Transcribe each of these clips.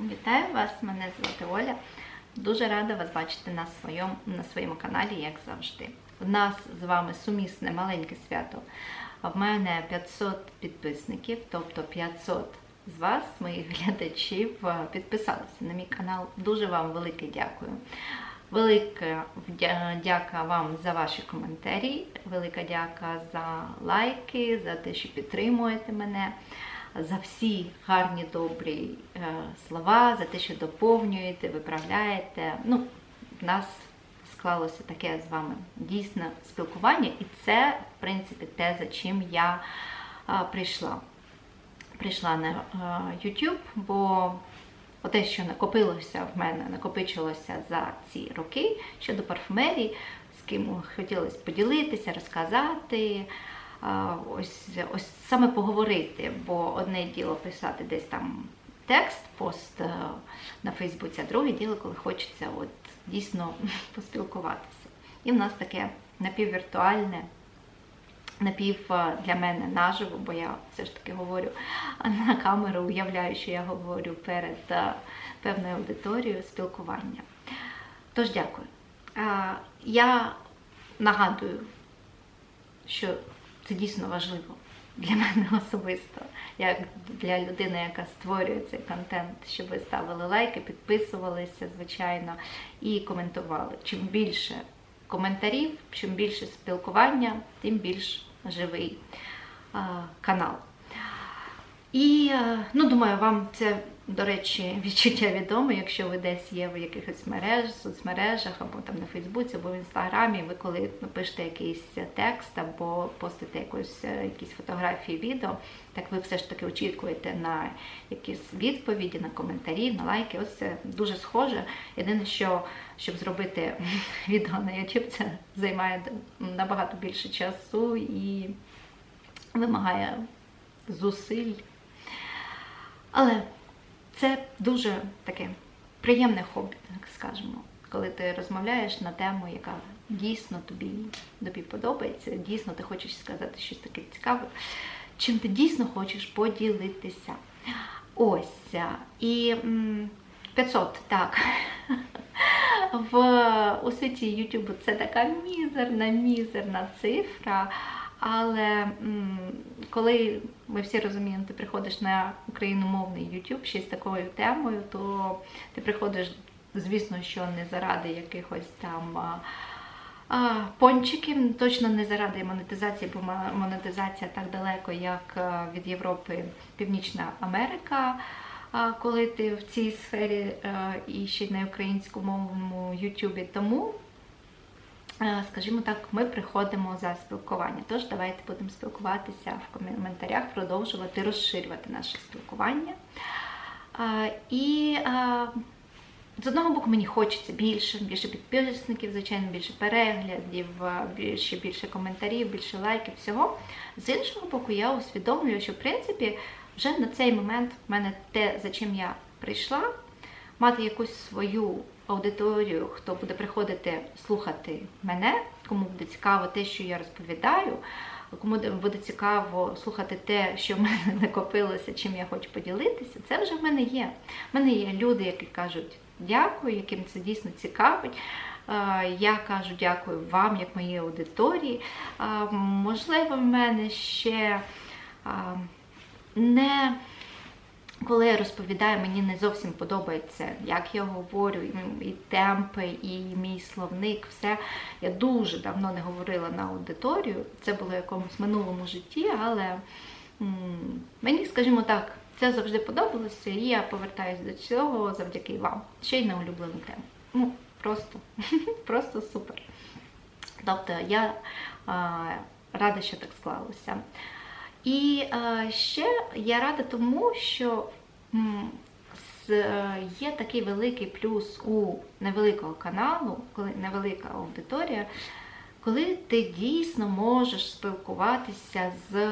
Вітаю вас, мене звати Оля. Дуже рада вас бачити на своєму, на своєму каналі, як завжди. У нас з вами сумісне маленьке свято. В мене 500 підписників, тобто 500 з вас, моїх глядачів, е, підписалися на мій канал. Дуже вам велике дякую. Велика дяка вам за ваші коментарі, велика дяка за лайки, за те, що підтримуєте мене, за всі гарні добрі е, слова, за те, що доповнюєте, виправляєте. Ну, в нас склалося таке з вами дійсне спілкування, і це, в принципі, те, за чим я е, прийшла. Прийшла на е, YouTube, бо те, що накопилося в мене, накопичилося за ці роки щодо парфумерії, з ким хотілося поділитися, розказати. Ось, ось саме поговорити, бо одне діло писати десь там текст, пост е, на Фейсбуці, а друге діло, коли хочеться от дійсно поспілкуватися. І в нас таке напіввіртуальне, напів е, для мене наживо, бо я все ж таки говорю на камеру, уявляю, що я говорю перед е, певною аудиторією спілкування. Тож дякую. Я нагадую, що це дійсно важливо для мене особисто, як для людини, яка створює цей контент, щоб ви ставили лайки, підписувалися, звичайно, і коментували. Чим більше коментарів, чим більше спілкування, тим більш живий канал. І е, ну, думаю, вам це, до речі, відчуття відомо, якщо ви десь є в якихось мереж, соцмережах, або там на Фейсбуці, або в інстаграмі, ви коли пишете якийсь текст або постите якусь, е, якісь фотографії, відео, так ви все ж таки очікуєте на якісь відповіді, на коментарі, на лайки. Ось це дуже схоже. Єдине, що щоб зробити відео на YouTube, це займає набагато більше часу і вимагає зусиль. Але це дуже таке приємне хобі, так скажемо, коли ти розмовляєш на тему, яка дійсно тобі, тобі подобається, дійсно ти хочеш сказати щось таке цікаве, чим ти дійсно хочеш поділитися. Ось. І м, 500, так. В, у світі YouTube це така мізерна, мізерна цифра. Але коли ми всі розуміємо, ти приходиш на україномовний YouTube ще з такою темою, то ти приходиш, звісно, що не заради якихось там а, пончиків, точно не заради монетизації, бо мо- монетизація так далеко, як від Європи Північна Америка. Коли ти в цій сфері і ще й на українськомовному Ютубі, тому Е, скажімо так, ми приходимо за спілкування. Тож давайте будемо спілкуватися в коментарях, продовжувати розширювати наше спілкування. І з одного боку мені хочеться більше, більше підписників, звичайно, більше переглядів, більше, більше коментарів, більше лайків, всього. З іншого боку, я усвідомлюю, що в принципі вже на цей момент в мене те, за чим я прийшла, мати якусь свою аудиторію, хто буде приходити слухати мене, кому буде цікаво те, що я розповідаю, кому буде цікаво слухати те, що в мене накопилося, чим я хочу поділитися, це вже в мене є. В мене є люди, які кажуть дякую, яким це дійсно цікавить. Е, Я кажу дякую вам, як моїй аудиторії. Е, Можливо, в мене ще е, не коли я розповідаю, мені не зовсім подобається, як я говорю, і- і темпи, і мій словник, все. Я дуже давно не говорила на аудиторію. Це було в якомусь минулому житті, але мені, скажімо так, це завжди подобалося, і я повертаюся до цього завдяки вам. Ще й на улюблену тему. Ну, просто, просто супер. Тобто я рада, що так склалося. І е, ще я рада тому, що е, є такий великий плюс у невеликого каналу, коли невелика аудиторія, коли ти дійсно можеш спілкуватися з,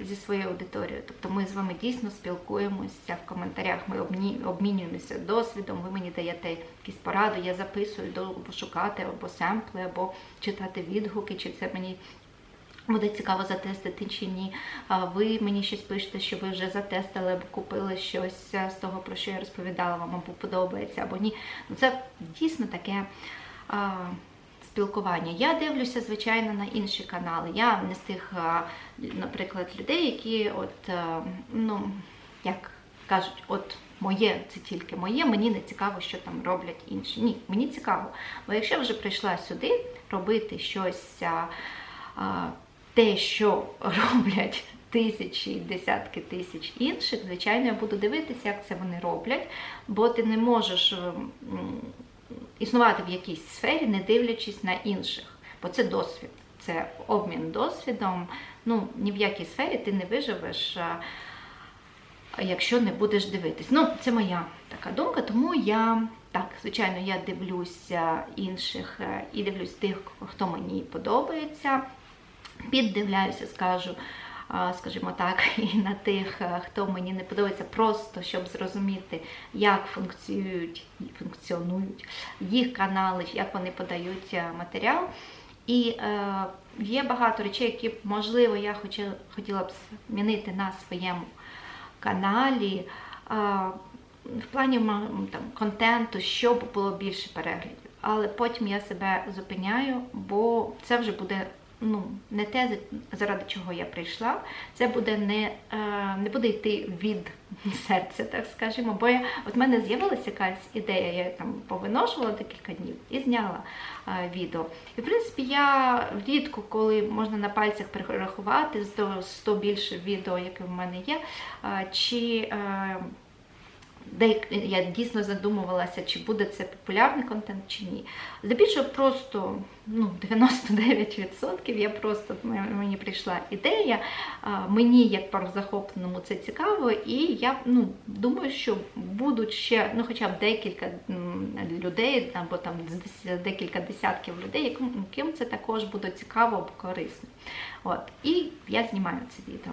зі своєю аудиторією. Тобто ми з вами дійсно спілкуємося в коментарях, ми обмі- обмінюємося досвідом, ви мені даєте якісь поради, я записую, до- або шукати або семпли, або читати відгуки, чи це мені Буде цікаво затестити чи ні. Ви мені щось пишете, що ви вже затестили або купили щось з того, про що я розповідала вам, або подобається, або ні. Ну це дійсно таке спілкування. Я дивлюся, звичайно, на інші канали. Я не з тих, наприклад, людей, які от, ну, як кажуть, от моє це тільки моє, мені не цікаво, що там роблять інші. Ні, мені цікаво. Бо якщо вже прийшла сюди робити щось. Те, що роблять тисячі, десятки тисяч інших, звичайно, я буду дивитися, як це вони роблять, бо ти не можеш існувати в якійсь сфері, не дивлячись на інших. Бо це досвід, це обмін досвідом. Ну, ні в якій сфері ти не виживеш, якщо не будеш дивитись. Ну, це моя така думка, тому я. Так, звичайно, я дивлюся інших е, і дивлюсь тих, хто мені подобається піддивляюся, скажу, скажімо так, і на тих, хто мені не подобається, просто щоб зрозуміти, як функціонують, функціонують їх канали, як вони подають матеріал. І е, є багато речей, які, можливо, я хотіла, хотіла б змінити на своєму каналі. Е, в плані там, контенту, щоб було більше переглядів. Але потім я себе зупиняю, бо це вже буде ну, не те, заради чого я прийшла, це буде не е, не буде йти від серця, так скажімо. Бо я, от в мене з'явилася якась ідея, я там повиношувала декілька днів і зняла е, відео. І в принципі, я влітку, коли можна на пальцях перерахувати 100, 100 більше відео, яке в мене є, е, чи я дійсно задумувалася, чи буде це популярний контент, чи ні. Здебільшого просто ну, 99% я просто мені прийшла ідея. Мені, як парозахопленому, це цікаво, і я ну, думаю, що будуть ще ну, хоча б декілька людей, або там декілька десятків людей, яким це також буде цікаво або корисно. От. І я знімаю це відео.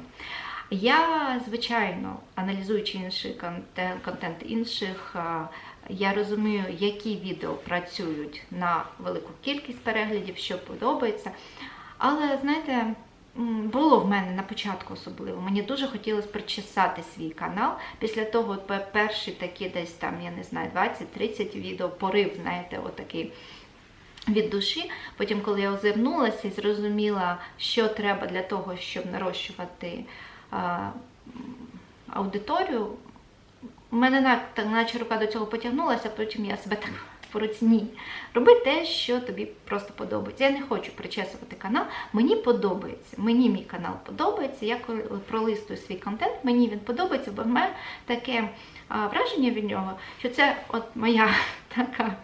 Я, звичайно, аналізуючи інший контент, контент інших, я розумію, які відео працюють на велику кількість переглядів, що подобається. Але, знаєте, було в мене на початку особливо. Мені дуже хотілося причесати свій канал. Після того перші такі десь там, я не знаю, 20-30 відео, порив, знаєте, отакий. Від душі, потім, коли я озирнулася і зрозуміла, що треба для того, щоб нарощувати аудиторію. У мене наче рука до цього потягнулася, потім я себе так по руці ні. Роби те, що тобі просто подобається. Я не хочу причесувати канал. Мені подобається. Мені мій канал подобається. Я пролистую свій контент, мені він подобається, бо в мене таке враження від нього, що це от моя така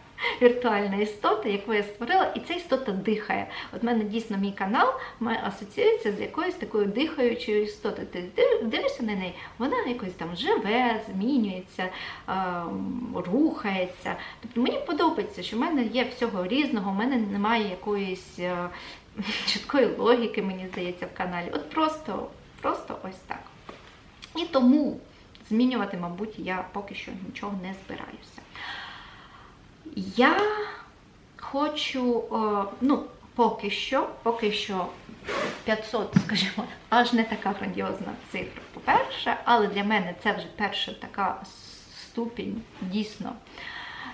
віртуальна істота, яку я створила, і ця істота дихає. От мене дійсно мій канал асоціюється з якоюсь такою дихаючою істотою. Ти дивишся на неї, вона якось там живе, змінюється, рухається. Тобто мені подобається, що в мене є всього різного, в мене немає якоїсь чіткої логіки, мені здається, в каналі. От просто, просто ось так. І тому змінювати, мабуть, я поки що нічого не збираюся. Я хочу, ну, поки що, поки що 500, скажімо, аж не така грандіозна цифра, по-перше, але для мене це вже перша така ступінь дійсно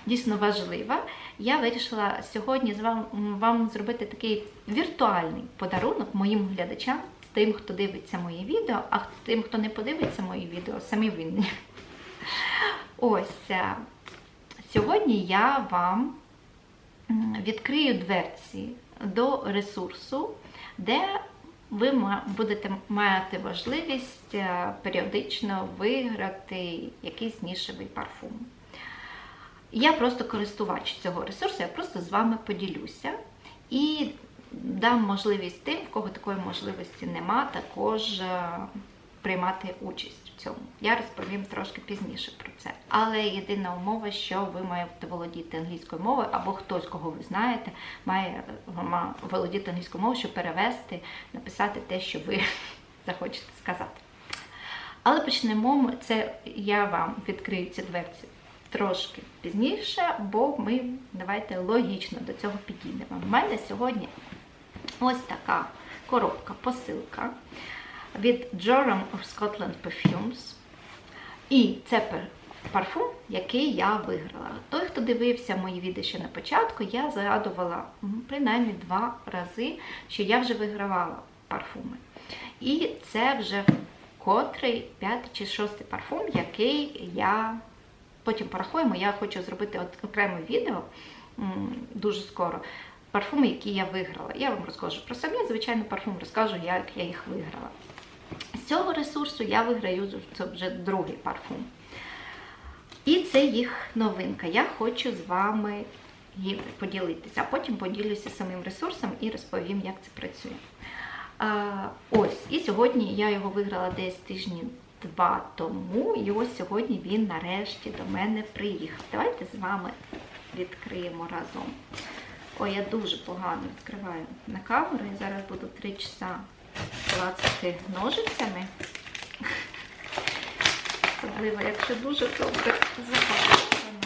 дійсно важлива. Я вирішила сьогодні з вам, вам зробити такий віртуальний подарунок моїм глядачам, тим, хто дивиться мої відео, а тим, хто не подивиться мої відео, самі винні. Ось. Сьогодні я вам відкрию дверці до ресурсу, де ви будете мати можливість е, періодично виграти якийсь нішевий парфум. Я просто користувач цього ресурсу, я просто з вами поділюся і дам можливість тим, в кого такої можливості нема, також е, приймати участь цьому. Я розповім трошки пізніше про це. Але єдина умова, що ви маєте володіти англійською мовою, або хтось, кого ви знаєте, має володіти англійською мовою, щоб перевести, написати те, що ви захочете сказати. Але почнемо це, я вам відкрию ці дверці трошки пізніше, бо ми давайте логічно до цього підійдемо. У мене сьогодні ось така коробка, посилка від Joram of Scotland Perfumes. І це парфум, який я виграла. Той, хто дивився мої відео ще на початку, я згадувала принаймні два рази, що я вже вигравала парфуми. І це вже котрий п'ятий чи шостий парфум, який я потім порахуємо. Я хочу зробити окреме відео дуже скоро. Парфуми, які я виграла. Я вам розкажу про самі, звичайно, парфум розкажу, як я їх виграла. З цього ресурсу я виграю це вже другий парфум. І це їх новинка. Я хочу з вами поділитися, а потім поділюся самим ресурсом і розповім, як це працює. Ось, і сьогодні я його виграла десь тижні два тому, і ось сьогодні він нарешті до мене приїхав. Давайте з вами відкриємо разом. Ой, я дуже погано відкриваю на камеру, і зараз буду 3 часа клацати ножицями. Особливо, якщо дуже добре запаковано.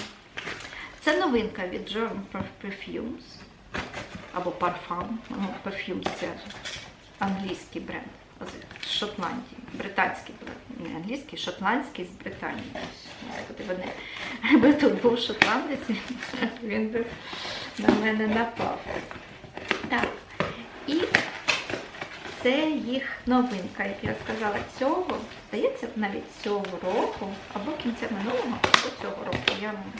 Це новинка від Journal Perfumes або Parfum. Ну, Perfumes це англійський бренд з Шотландії. Британський бренд. Не англійський, шотландський з Британії. Господи, вони, тут був шотландець, він би на мене напав. Так. І це їх новинка, як я сказала, цього, здається, навіть цього року, або кінця минулого, або цього року. Я вам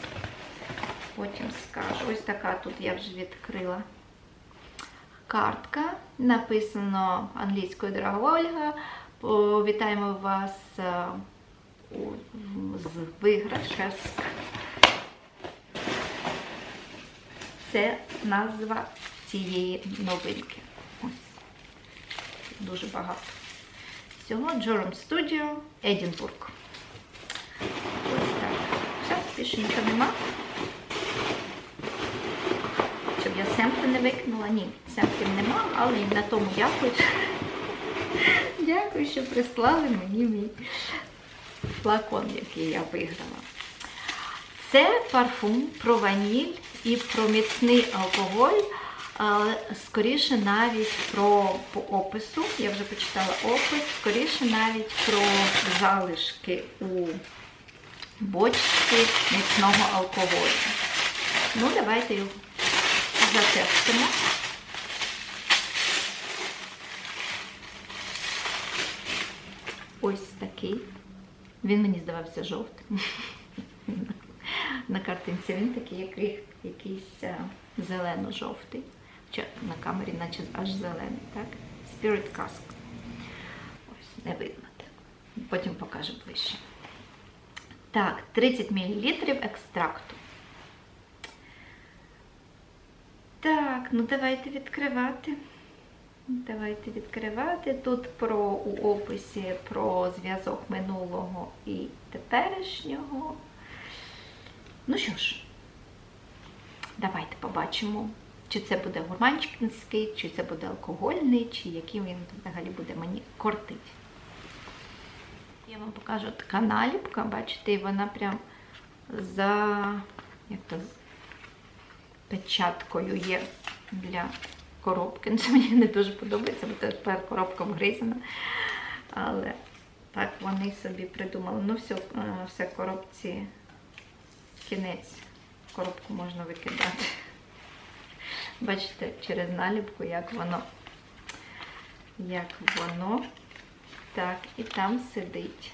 потім скажу. Ось така тут я вже відкрила картка. Написано англійською дорога Ольга. Вітаємо вас е, з виграшем. Це назва цієї новинки. Дуже багато. Всього Джором Studio, Едінбург. Ось так. Все, більше нічого нема. Щоб я семпли не викинула. Ні, семплів нема, але і на тому дякую. Дякую, що прислали мені мій флакон, який я виграла. Це парфум про ваніль і про міцний алкоголь. Але скоріше навіть про по опису, я вже почитала опис, скоріше навіть про залишки у бочці міцного алкоголю. Ну, давайте його затестимо. Ось такий. Він мені здавався жовтим. На картинці він такий, який, якийсь е, зелено-жовтий. На камері наче аж зелений, так? Spirit Cask. Ось, не видно так. Потім покажу ближче. Так, 30 мл екстракту. Так, ну давайте відкривати. Давайте відкривати. Тут про у описі про зв'язок минулого і теперішнього. Ну що ж, давайте побачимо, чи це буде гурманський, чи це буде алкогольний, чи який він взагалі буде мені кортить. Я вам покажу така наліпка, бачите, і вона прям за як то, печаткою є для коробки. Ну, Це мені не дуже подобається, бо тепер коробка вгризана. Але так вони собі придумали. Ну, все, е, все коробці кінець. Коробку можна викидати. Бачите, через наліпку, як воно, як воно. Так, і там сидить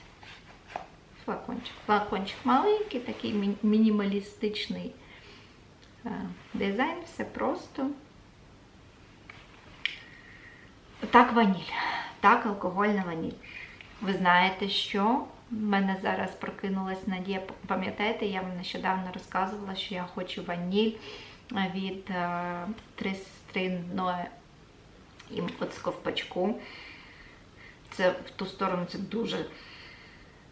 флакончик. Флакончик маленький, такий мі- мінімалістичний е, дизайн, все просто. Так, ваніль. Так, алкогольна ваніль. Ви знаєте, що в мене зараз прокинулась надія. Пам'ятаєте, я вам нещодавно розказувала, що я хочу ваніль від е, три сестри Ноe і от з ковпачку. Це в ту сторону це дуже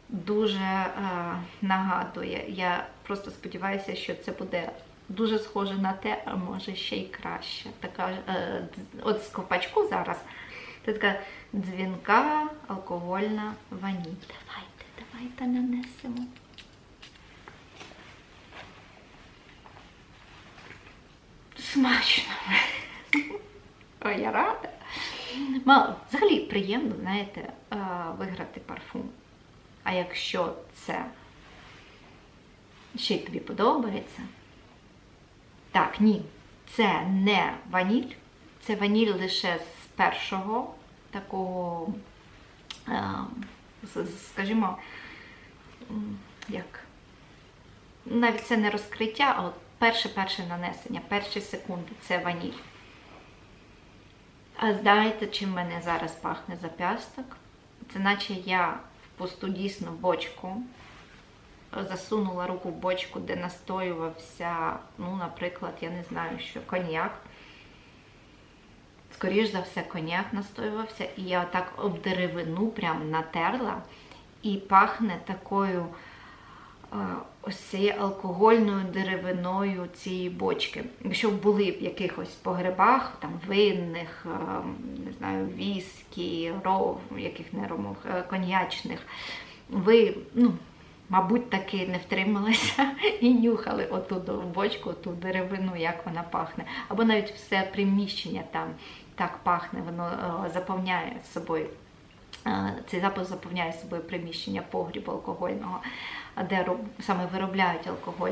дуже е, нагадує. Я просто сподіваюся, що це буде дуже схоже на те, а може ще й краще. Така, е, от з ковпачку зараз. Це така дзвінка алкогольна ваніль. Давайте, давайте нанесемо. Смачно. Ой, я рада. Ма- Взагалі приємно, знаєте, е, виграти парфум. А якщо це ще й тобі подобається. Так, ні, це не ваніль, це ваніль лише з першого такого, е, скажімо, як навіть це не розкриття, а от перше-перше нанесення, перші секунди це ваніль. А знаєте, чим мене зараз пахне запясток? Це наче я в пусту дійсно бочку засунула руку в бочку, де настоювався, ну, наприклад, я не знаю, що коньяк. Скоріш за все, коньяк настоювався, і я отак об деревину прям натерла, і пахне такою ось цією алкогольною деревиною цієї бочки. Якщо були в якихось погребах, там винних, не знаю, віскі, ров, яких не ромов, е, коньячних, ви, ну, мабуть, таки не втрималися і нюхали оту бочку, ту деревину, як вона пахне. Або навіть все приміщення там так пахне, воно е, заповняє собою. е, Цей запах заповняє собою приміщення погрібу алкогольного, де саме виробляють алкоголь.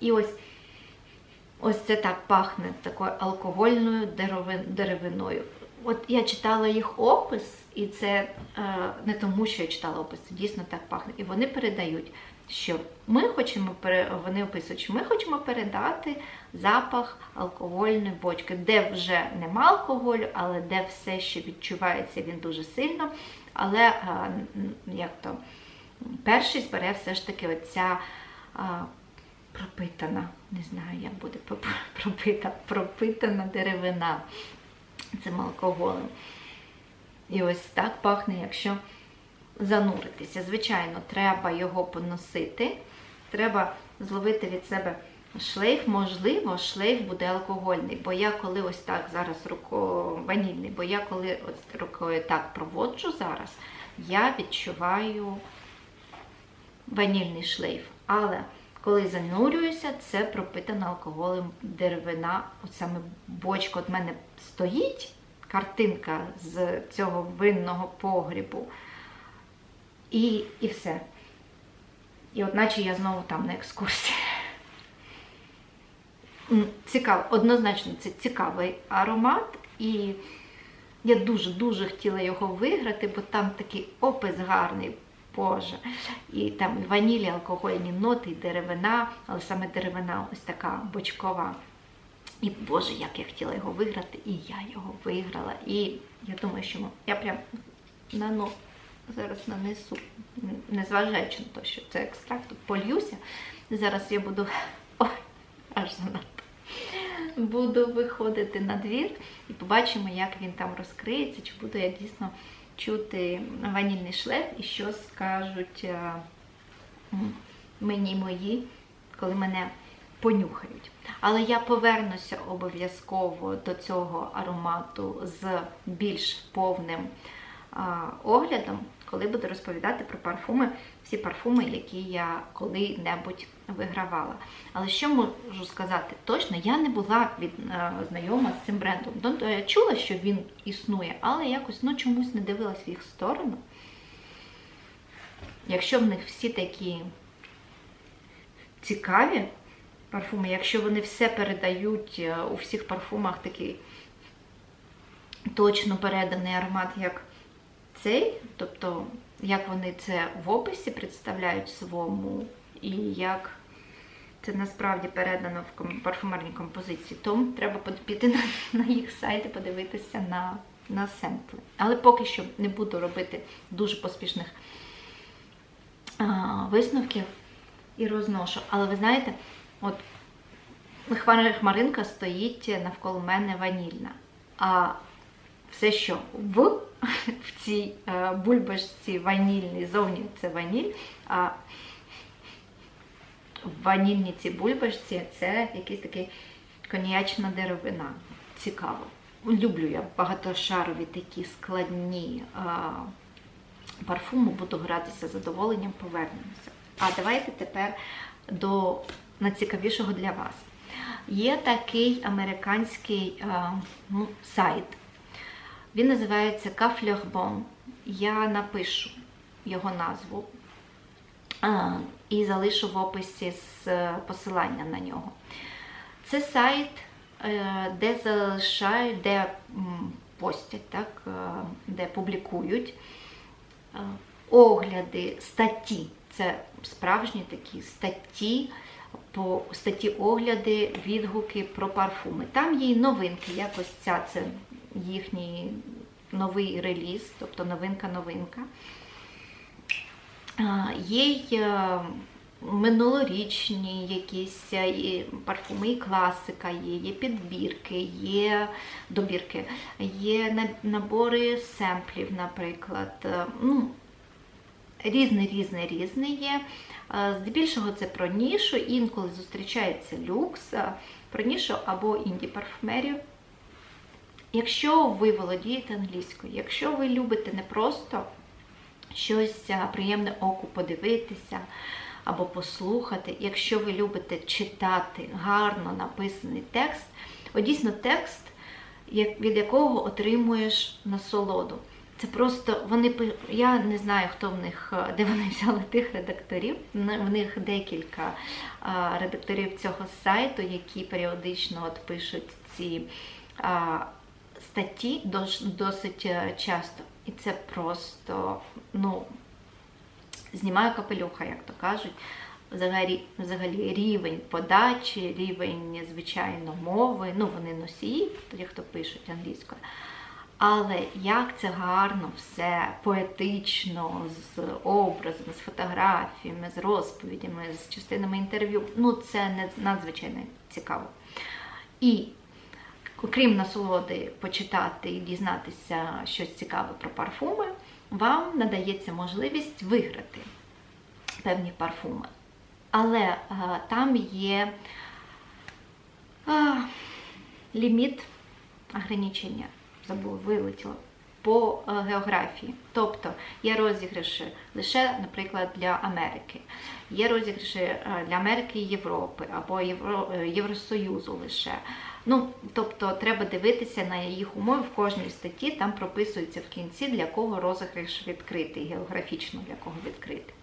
І ось Ось це так пахне такою алкогольною деревиною. От я читала їх опис, і це е, не тому, що я читала опис, це дійсно так пахне. І вони передають, що ми хочемо вони описують, що ми хочемо передати запах алкогольної бочки, де вже нема алкоголю, але де все ще відчувається він дуже сильно. Але е, як то перший збере все ж таки оця. е, пропитана, не знаю, як буде пропита, пропитана деревина цим алкоголем. І ось так пахне, якщо зануритися. Звичайно, треба його поносити, треба зловити від себе шлейф, можливо, шлейф буде алкогольний, бо я коли ось так зараз рукою ванільний, бо я коли ось рукою так проводжу зараз, я відчуваю ванільний шлейф. Але коли занурююся, це пропитана алкоголем деревина. От саме бочка от мене стоїть картинка з цього винного погрібу. І, і все. І от наче я знову там на екскурсії. Цікаво, однозначно, це цікавий аромат. І я дуже-дуже хотіла його виграти, бо там такий опис гарний, Боже. І там і ванілі, алкогольні ноти, і деревина, але саме деревина ось така бочкова. І Боже, як я хотіла його виграти, і я його виграла. І я думаю, що я прям на ну, зараз нанесу, незважаючи на те, що це екстракт, польюся. Зараз я буду ой, аж занадто. Буду виходити на двір і побачимо, як він там розкриється, чи буду я дійсно чути ванільний шлейф і що скажуть е, мені мої, коли мене понюхають. Але я повернуся обов'язково до цього аромату з більш повним а, оглядом, коли буду розповідати про парфуми, всі парфуми, які я коли-небудь вигравала. Але що можу сказати? Точно, я не була від, е, знайома з цим брендом. Тобто я чула, що він існує, але якось ну, чомусь не дивилась в їх сторону. Якщо в них всі такі цікаві парфуми, якщо вони все передають е, у всіх парфумах такий точно переданий аромат, як цей, тобто як вони це в описі представляють своєму, і як це насправді передано в парфумерній композиції, то треба піти на, на їх сайт і подивитися на, на семпли. Але поки що не буду робити дуже поспішних а, висновків і розношу. Але ви знаєте, от хмаринка стоїть навколо мене ванільна. А все, що в, в цій е, бульбашці ванільній, зовні це ваніль, а в ванільній цій бульбашці це якийсь такий коньячна деревина. Цікаво. Люблю я багатошарові такі складні а, парфуми, буду гратися з задоволенням, повернемося. А давайте тепер до найцікавішого для вас. Є такий американський а, ну, сайт Він називається Кафльорбон. Я напишу його назву і залишу в описі з е, посилання на нього. Це сайт, е, де залишають, де постять, так, е, де публікують огляди, статті. Це справжні такі статті, по статті огляди, відгуки про парфуми. Там є й новинки, якось ця це їхній новий реліз, тобто новинка-новинка. Є е, минулорічні якісь е, парфуми, і класика є, є підбірки, є добірки, є набори семплів, наприклад. Е, Ну, різне, різне, різне є. Здебільшого це про нішу, інколи зустрічається люкс, про нішу або інді парфумерію. Якщо ви володієте англійською, якщо ви любите не просто щось приємне оку подивитися або послухати, якщо ви любите читати гарно написаний текст, от дійсно текст, від якого отримуєш насолоду. Це просто вони я не знаю, хто в них, е, де вони взяли тих редакторів. В них декілька редакторів цього сайту, які періодично от пишуть ці статті досить е, часто. І це просто, ну, знімаю капелюха, як то кажуть. Взагалі, взагалі рівень подачі, рівень, звичайно, мови. Ну, вони носії, ті, хто пишуть англійською. Але як це гарно все поетично, з образами, з фотографіями, з розповідями, з частинами інтерв'ю. Ну, це надзвичайно цікаво. І окрім насолоди почитати і дізнатися щось цікаве про парфуми, вам надається можливість виграти певні парфуми. Але е, там є е, ліміт ограничення, забула, вилетіло, по е, географії. Тобто є розіграші лише, наприклад, для Америки. Є розіграші е, для Америки і Європи або е, Євросоюзу лише. Ну, тобто треба дивитися на їх умови в кожній статті, там прописується в кінці, для кого розіграш відкритий, географічно для кого відкритий.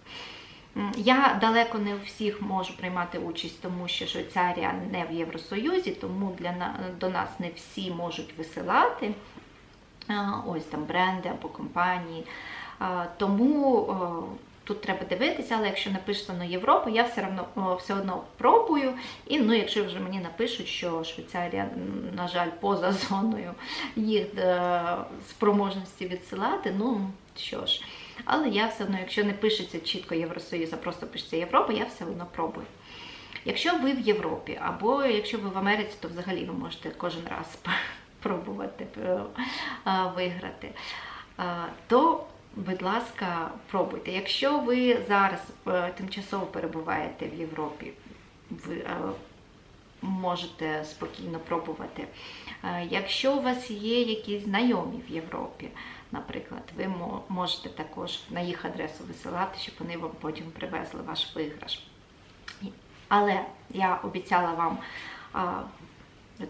Я далеко не у всіх можу приймати участь, тому що Швейцарія не в Євросоюзі, тому для до нас не всі можуть висилати ось там бренди або компанії. Тому тут треба дивитися, але якщо написано Європа, я все одно, все одно пробую. І ну, якщо вже мені напишуть, що Швейцарія, на жаль, поза зоною їх е, спроможності відсилати, ну що ж. Але я все одно, якщо не пишеться чітко Євросоюз, а просто пишеться Європа, я все одно пробую. Якщо ви в Європі, або якщо ви в Америці, то взагалі ви можете кожен раз пробувати е, е, виграти. Е, То, будь ласка, пробуйте. Якщо ви зараз тимчасово перебуваєте в Європі, ви можете спокійно пробувати. Якщо у вас є якісь знайомі в Європі, наприклад, ви можете також на їх адресу висилати, щоб вони вам потім привезли ваш виграш. Але я обіцяла вам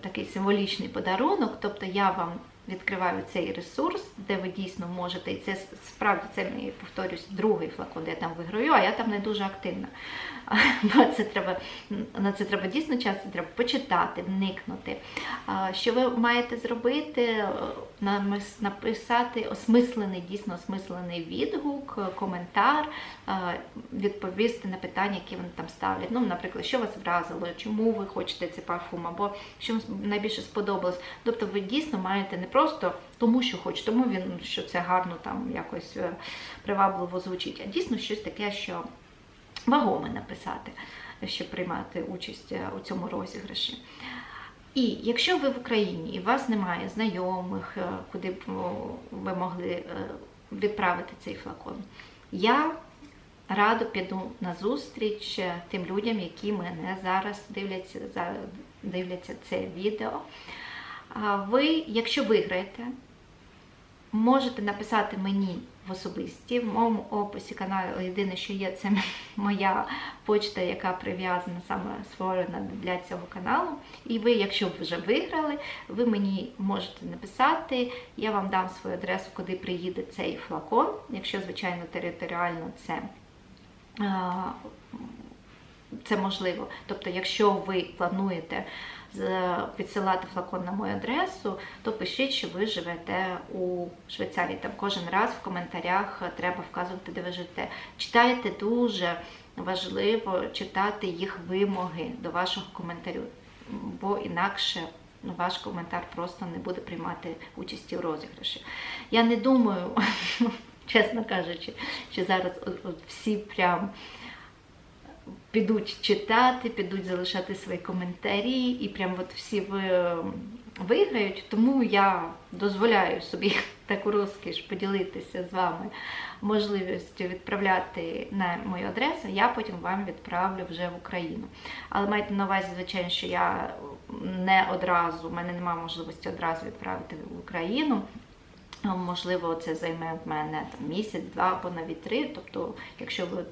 такий символічний подарунок, тобто я вам відкриваю цей ресурс, де ви дійсно можете, і це справді це мій, повторюсь, другий флакон, де я там виграю, а я там не дуже активна. Це треба, на це треба дійсно час, треба почитати, вникнути. Що ви маєте зробити? Написати осмислений, дійсно осмислений відгук, коментар, відповісти на питання, які вони там ставлять. Ну, наприклад, що вас вразило, чому ви хочете цей парфум, або що вам найбільше сподобалось. Тобто ви дійсно маєте не просто тому, що хочете, тому він що це гарно там якось е, привабливо звучить, а дійсно щось таке, що вагоме написати, щоб приймати участь е, у цьому розіграші. І якщо ви в Україні і у вас немає знайомих, е, куди б ви могли відправити цей флакон, я радо піду на зустріч тим людям, які мене зараз дивляться, дивляться це відео. Ви, якщо виграєте, можете написати мені в особисті. В моєму описі каналу єдине, що є, це моя почта, яка прив'язана саме створена для цього каналу. І ви, якщо вже виграли, ви мені можете написати, я вам дам свою адресу, куди приїде цей флакон, якщо, звичайно, територіально це. Це можливо. Тобто, якщо ви плануєте відсилати флакон на мою адресу, то пишіть, що ви живете у Швейцарії. Там кожен раз в коментарях треба вказувати, де ви живете. Читайте дуже важливо читати їх вимоги до вашого коментарю, бо інакше ваш коментар просто не буде приймати участі у розіграші. Я не думаю, чесно кажучи, що зараз всі прям підуть читати, підуть залишати свої коментарі, і прям от всі ви, виграють. Тому я дозволяю собі таку розкіш поділитися з вами можливістю відправляти на мою адресу. Я потім вам відправлю вже в Україну. Але майте на увазі, звичайно, що я не одразу, в мене немає можливості одразу відправити в Україну. Можливо, це займе в мене там місяць, два або навіть три. Тобто, якщо ви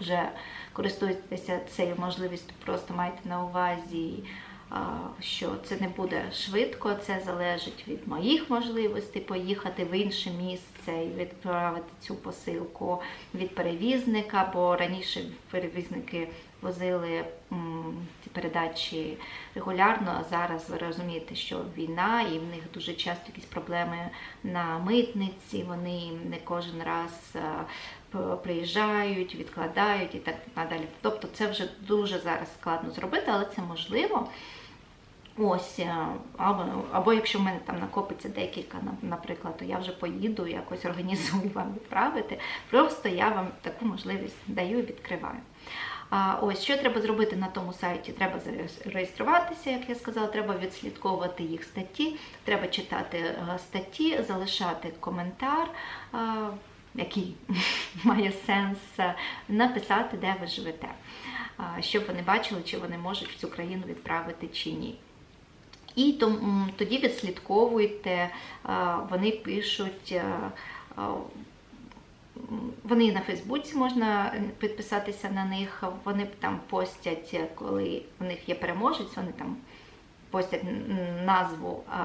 вже користуєтеся цією можливістю, просто майте на увазі, що це не буде швидко, це залежить від моїх можливостей поїхати в інше місце і відправити цю посилку від перевізника, бо раніше перевізники возили ці передачі регулярно, а зараз ви розумієте, що війна і в них дуже часто якісь проблеми на митниці, вони не кожен раз е, приїжджають, відкладають і так надалі. Тобто це вже дуже зараз складно зробити, але це можливо. Ось, е, або, або якщо в мене там накопиться декілька, наприклад, то я вже поїду, якось організую вам відправити. Просто я вам таку можливість даю і відкриваю. Ось що треба зробити на тому сайті? Треба зареєструватися, як я сказала, треба відслідковувати їх статті, треба читати е, статті, залишати коментар, е, який має сенс, е, написати, де ви живете, щоб вони бачили, чи вони можуть в цю країну відправити чи ні. І тоді відслідковуйте, вони пишуть. Вони на Фейсбуці можна підписатися на них. Вони там постять, коли в них є переможець, вони там постять назву е,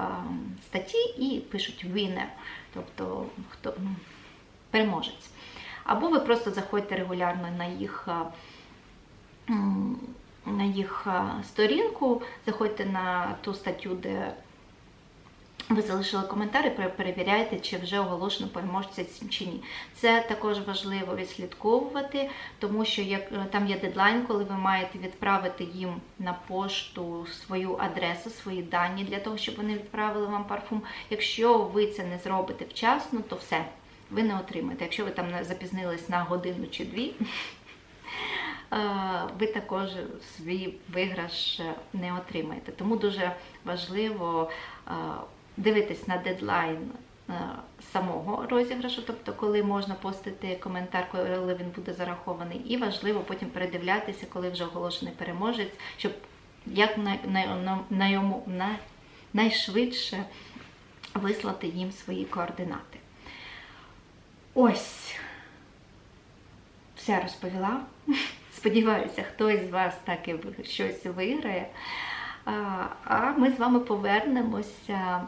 статті і пишуть winner, тобто хто ну, переможець. Або ви просто заходьте регулярно на їх. на їх сторінку, заходьте на ту статтю, де ви залишили коментар і пере- перевіряйте, чи вже оголошено переможця чи ні. Це також важливо відслідковувати, тому що як е, там є дедлайн, коли ви маєте відправити їм на пошту свою адресу, свої дані для того, щоб вони відправили вам парфум. Якщо ви це не зробите вчасно, то все, ви не отримаєте. Якщо ви там запізнились на годину чи дві, е, ви також свій виграш е, не отримаєте. Тому дуже важливо дивитись на дедлайн е, самого розіграшу, тобто коли можна постити коментар, коли він буде зарахований, і важливо потім передивлятися, коли вже оголошений переможець, щоб як най, най, на- найому- най, найшвидше вислати їм свої координати. Ось все розповіла. Сподіваюся, хтось з вас так і щось виграє. А, ми з вами повернемося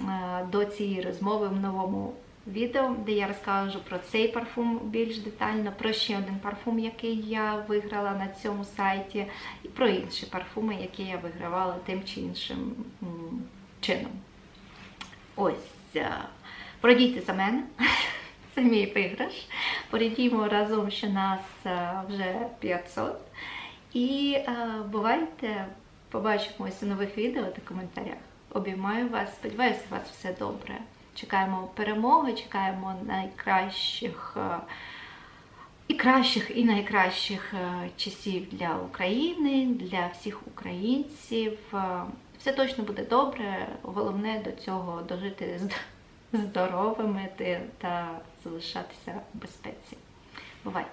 е, до цієї розмови в новому відео, де я розкажу про цей парфум більш детально, про ще один парфум, який я виграла на цьому сайті, і про інші парфуми, які я вигравала тим чи іншим чином. Ось, е, пройдіть за мене. Це мій виграш. Порядімо разом, що нас е, вже 500. І бувайте, побачимось у нових відео та коментарях. Обіймаю вас, сподіваюся, у вас все добре. Чекаємо перемоги, чекаємо найкращих е, і кращих, і найкращих е, часів для України, для всіх українців. Е, Все точно буде добре. Головне до цього дожити зд- здоровими та залишатися в безпеці. Бувайте!